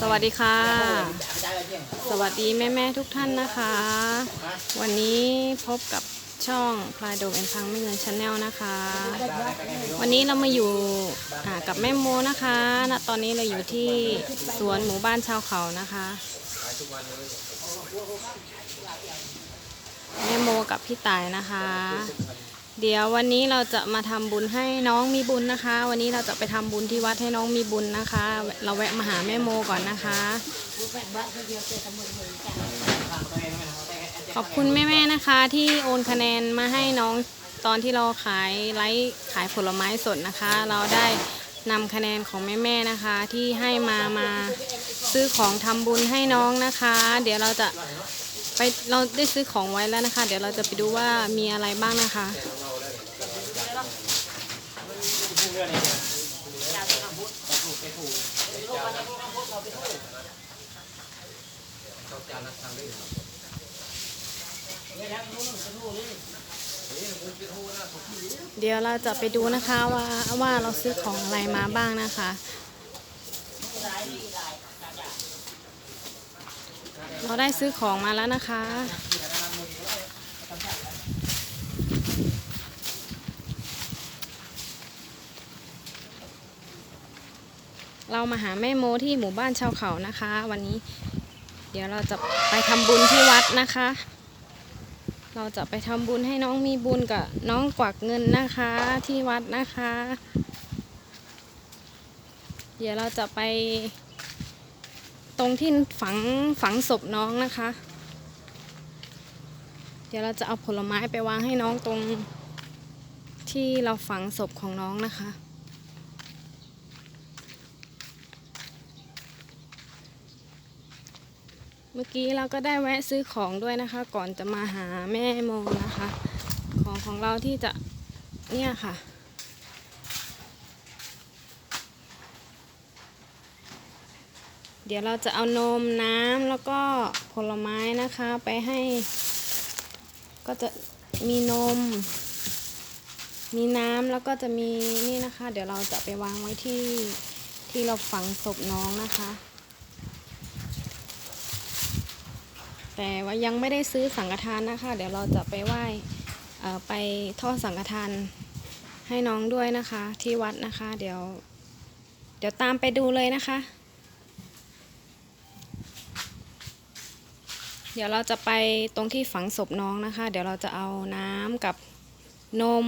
สวัสดีค่ะ สวัสดีแม่แม่ๆทุกท่านนะคะ วันนี้พบกับช่องพลายโดมเอ็นพังไม่เงินชาแนลนะคะ วันนี้เรามาอยู่กับแม่โมนะคะณตอนนี้เราอยู่ที่สวนหมู่บ้านชาวเขานะคะ แม่โมกับพี่ตายนะคะ เดี๋ยววันนี้เราจะมาทำบุญให้น้องมีบุญนะคะ วันนี้เราจะไปทำบุญที่วัดให้น้องมีบุญนะคะ เราแวะมาหาแม่โมก่อนนะคะ ขอบคุณแม่ๆนะคะ ที่โอนคะแนนมาให้น้องตอนที่เราขายไลฟ์ขายผลไม้สดนะคะ เราได้นำคะแนนของแม่ๆนะคะ ที่ให้มามาซื้อของทำบุญให้น้องนะคะ เดี๋ยวเราจะไปเราได้ซื้อของไว้แล้วนะคะ เดี๋ยวเราจะไปดูว่ามีอะไรบ้างนะคะ เดี๋ยวเราจะไปดูนะคะว่าว่าเราซื้อของอะไรมาบ้างนะคะ เราได้ซื้อของมาแล้วนะคะ เรามาหาแม่โมที่หมู่บ้านชาวเขานะคะ วันนี้ เดี๋ยวเราจะไปทำบุญที่วัดนะคะ เราจะไปทำบุญให้น้องมีบุญกับน้องกวักเงินนะคะที่วัดนะคะ เดี๋ยวเราจะไป ตรงที่ฝังฝังศพน้องนะคะ เดี๋ยวเราจะเอาผลไม้ไปวางให้น้องตรงที่เราฝังศพของน้องนะคะ มื่อกี้เราก็ได้แวะซื้อของด้วยนะคะ ก่อนจะมาหาแม่โมนะคะ ของของเราที่จะเนี่ยค่ะ เดี๋ยวเราจะเอานมน้ำแล้วก็ผลไม้นะคะไปให้ ก็จะมีนม มีน้ำแล้วก็จะมีนี่นะคะ เดี๋ยวเราจะไปวางไว้ที่ที่เราฝังศพน้องนะคะ แต่ว่ายังไม่ได้ซื้อสังฆทานนะคะ เดี๋ยวเราจะไปไหว้ไปทอดสังฆทานให้น้องด้วยนะคะ ที่วัดนะคะ เดี๋ยว เดี๋ยวตามไปดูเลยนะคะ เดี๋ยวเราจะไปตรงที่ฝังศพน้องนะคะ เดี๋ยวเราจะเอาน้ำกับนม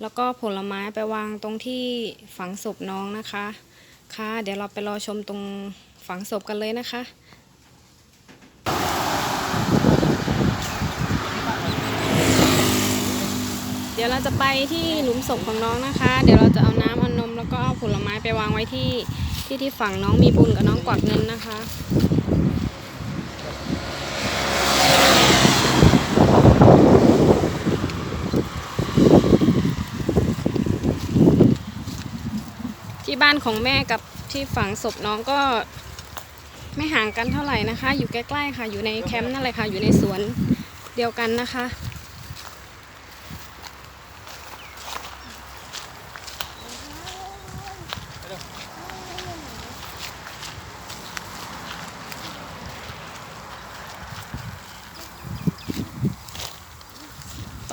แล้วก็ผลไม้ไปวางตรงที่ฝังศพน้องนะคะ ค่ะ เดี๋ยวเราไปรอชมตรงฝังศพกันเลยนะคะ ดี๋ยวเราจะไปที่หลุมศพของน้องนะคะ เดี๋ยวเราจะเอาน้ำเอานมแล้วก็เอาผลไม้ไปวางไว้ที่ที่ที่ฝั่งน้องมีบุญกับน้องกวักเงินนะคะที่บ้านของแม่กับที่ฝังศพน้องก็ไม่ห่างกันเท่าไหร่นะคะ อยู่ใกล้ๆค่ะ อยู่ในแคมป์นั่นเลยค่ะ อยู่ในสวนเดียวกันนะคะ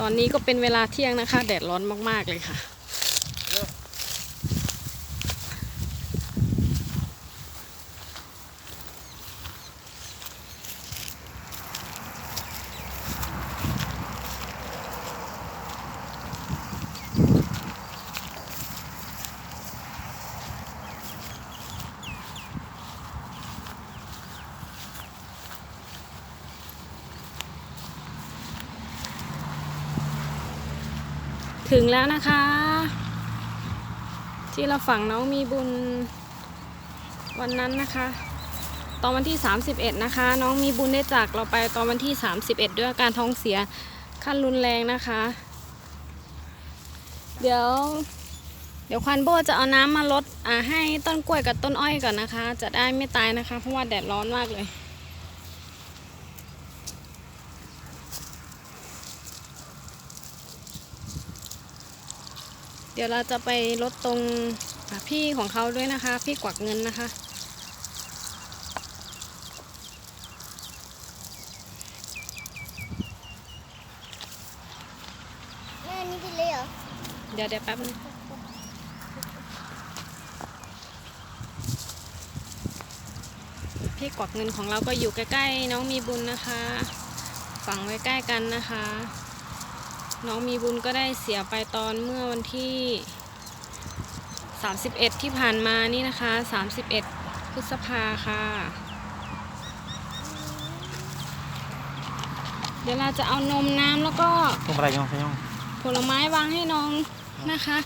ตอนนี้ก็เป็นเวลาเที่ยงนะคะ แดดร้อนมาก ๆ เลยค่ะ ถึงแล้วนะคะ ที่เราฝังน้องมีบุญวันนั้นนะคะ ตอนวันที่ 31 นะคะ น้องมีบุญได้จากเราไปตอนวันที่ 31 ด้วยอาการท้องเสียขั้นรุนแรงนะคะ เดี๋ยว เดี๋ยวควันโบจะเอาน้ำมาลดอ่าให้ต้นกล้วยกับต้นอ้อยก่อนนะคะ จะได้ไม่ตายนะคะ เพราะว่าแดดร้อนมากเลย เดี๋ยวเราจะไปลดตรงพี่ของเขาด้วยนะคะ พี่กวักเงินนะคะ แม่นี่กินเลยเหรอ เดี๋ยวเดี๋ยวแป๊บนึงพี่กวักเงินของเราก็อยู่ใกล้ๆน้องมีบุญนะคะ ฝังไว้ใกล้กันนะคะ น้องมีบุญก็ได้เสียไปตอนเมื่อวันที่ 31 ที่ผ่านมานี่นะคะ 31 พฤษภาค่ะ เดี๋ยวเราจะเอานมน้ำแล้วก็ตรงอะไรยังไงยังผลไม้วางให้น้องนะคะ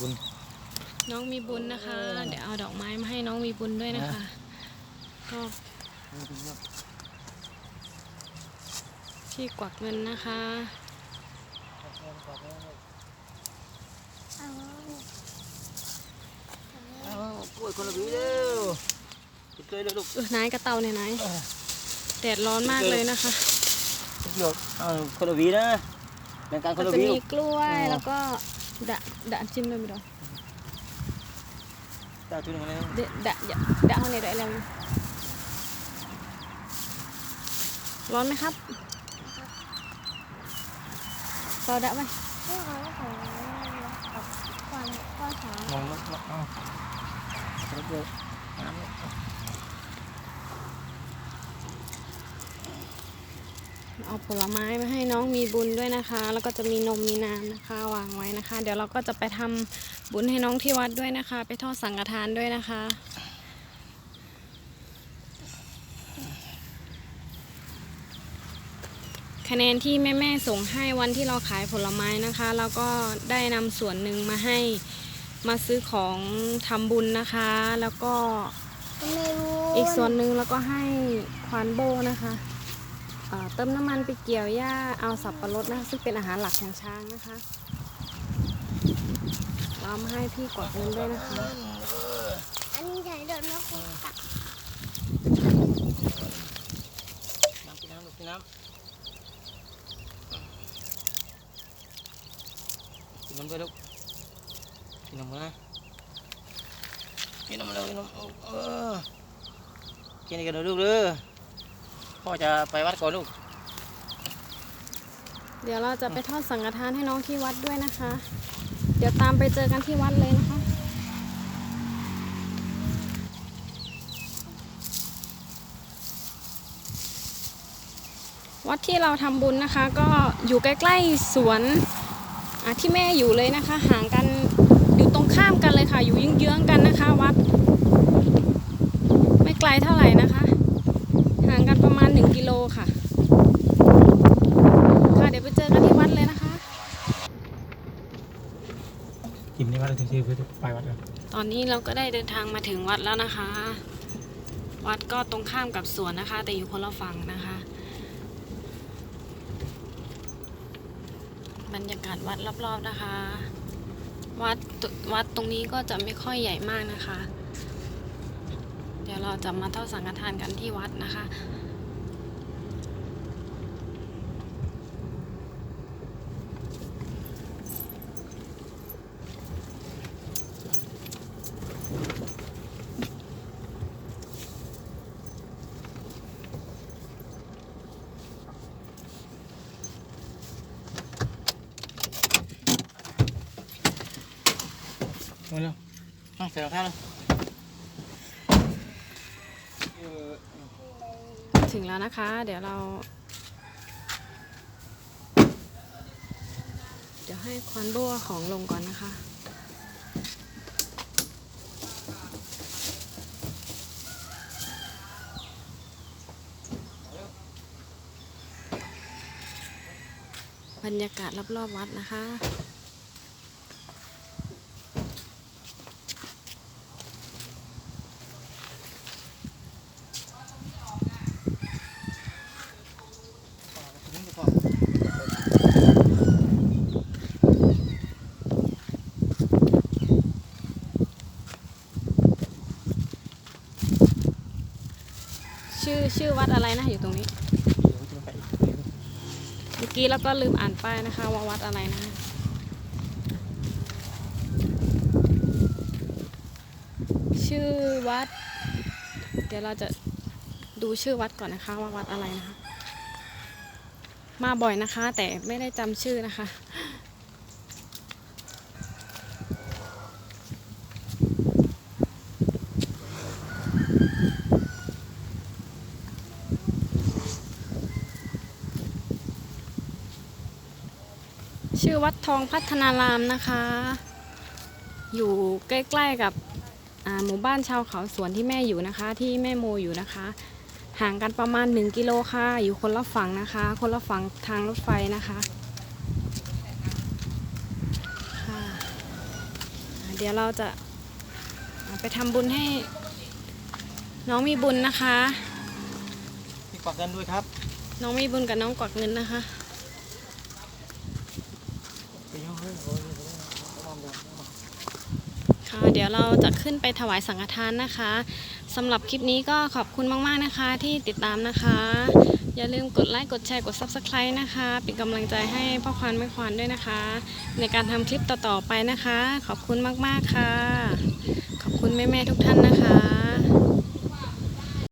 บุญน้องมีบุญนะคะ เดี๋ยวเอาดอกไม้มาให้น้องมีบุญด้วยนะคะก็ ที่กวักเงินนะคะกล้วยคนละวีเด้อกินเลยเลยลูกเออนายกระเตาเนี่ยนายแดดร้อนมากเลยนะคะเดี๋ยวเอาคนละวีนะแบ่งกันคนละจะมีกล้วยแล้วก็ดะดะจิ้มด้วยไหมดอกตาจุนมาเลยดะดะดะดะเอาเนี่ยดะอะไรร้อนไหมครับ เปล่าดะไหมก็เองกับก่อนก็สามมองลูกเอน้ำเอาผลไม้มาให้น้องมีบุญด้วยนะคะ แล้วก็จะมีนมมีน้ำนะคะ วางไว้นะคะ เดี๋ยวเราก็จะไปทำบุญให้น้องที่วัดด้วยนะคะ ไปทอดสังฆทานด้วยนะคะ คะแนนที่แม่ๆส่งให้วันที่เราขายผลไม้นะคะ แล้วก็ได้นำส่วนหนึ่งมาให้มาซื้อของทำบุญนะคะ แล้วก็ไม่รู้อีกส่วนหนึ่งแล้วก็ให้ควานโบนะคะเอ่อเติมน้ำมันไปเกี่ยวหญ้าเอาสับปะรดนะคะซึ่งเป็นอาหารหลักของช้างนะคะเรามาให้พี่กดเงินด้วยนะคะ อันนี้ใหญ่เดินมาคุยกับน้ำกินน้ำลูกกินน้ำ กินน้ำด้วยลูกกินน้ำนะกินน้ำเลยกินน้ำเออกินกันลูกเด้อพ่อจะไปวัดก่อนลูก เดี๋ยวเราจะไปทอดสังฆทานให้น้องที่วัดด้วยนะคะ เดี๋ยวตามไปเจอกันที่วัดเลยนะคะวัดที่เราทำบุญนะคะ ก็อยู่ใกล้ ๆ สวน ที่แม่อยู่เลยนะคะ ห่างกันอยู่ตรงข้ามกันเลยค่ะ อยู่เยื้องๆกันนะคะ วัด ไม่ไกลเท่าไหร่นะคะ ห่างกันประมาณ 1 กิโลค่ะ ค่ะเดี๋ยวไปเจอกันที่วัดเลยนะคะกินนี่วัดถึงที่ไปวัดกันตอนนี้เราก็ได้เดินทางมาถึงวัดแล้วนะคะ วัดก็ตรงข้ามกับสวนนะคะ แต่อยู่คนละฝั่งนะคะ บ รรยากาศวัดรอบๆนะคะ วัดวัดตรงนี้ก็จะไม่ค่อยใหญ่มากนะคะ เดี๋ยวเราจะมาเท่าสังฆทานกันที่วัดนะคะ มาเร็วเอา ใส่รองเท้าเลยถึงแล้วนะคะ เดี๋ยวเรา เดี๋ยวให้ควันโบ้ของลงก่อนนะคะบรรยากาศรอบๆวัดนะคะ ชื่อ ชื่อวัดอะไรนะอยู่ตรงนี้ เมื่อกี้เราก็ลืมอ่านป้ายนะคะว่าวัดอะไรนะชื่อวัด เดี๋ยวเราจะดูชื่อวัดก่อนนะคะว่าวัดอะไรนะคะ มาบ่อยนะคะ แต่ไม่ได้จำชื่อนะคะ ชื่อวัดทองพัฒนารามนะคะ อยู่ใกล้ๆกับอ่าหมู่บ้านชาวเขาสวนที่แม่อยู่นะคะ ที่แม่โมอยู่นะคะ ห่างกันประมาณ 1 กิโลค่ะ อยู่คนละฝั่งนะคะ คนละฝั่งทางรถไฟนะคะค่ะอ่าเดี๋ยวเราจะไปทำบุญให้น้องมีบุญนะคะมีกวักกันด้วยครับ น้องมีบุญกับน้องกวักเงินนะคะ ไปย่อเฮ้ยโอ้ยโอ้ยโอ้ยระวังเดี๋ยวระวัง ค่ะ เดี๋ยวเราจะขึ้นไปถวายสังฆทานนะคะสำหรับคลิปนี้ก็ขอบคุณมาก ๆ นะคะที่ติดตามนะคะ อย่าลืมกดไลค์กดแชร์กด Subscribe นะคะ เป็นกำลังใจให้พ่อควานแม่ควานด้วยนะคะ ในการทำคลิปต่อ ๆ ไปนะคะ ขอบคุณมาก ๆ ค่ะ ขอบคุณแม่ ๆ ทุกท่านนะคะ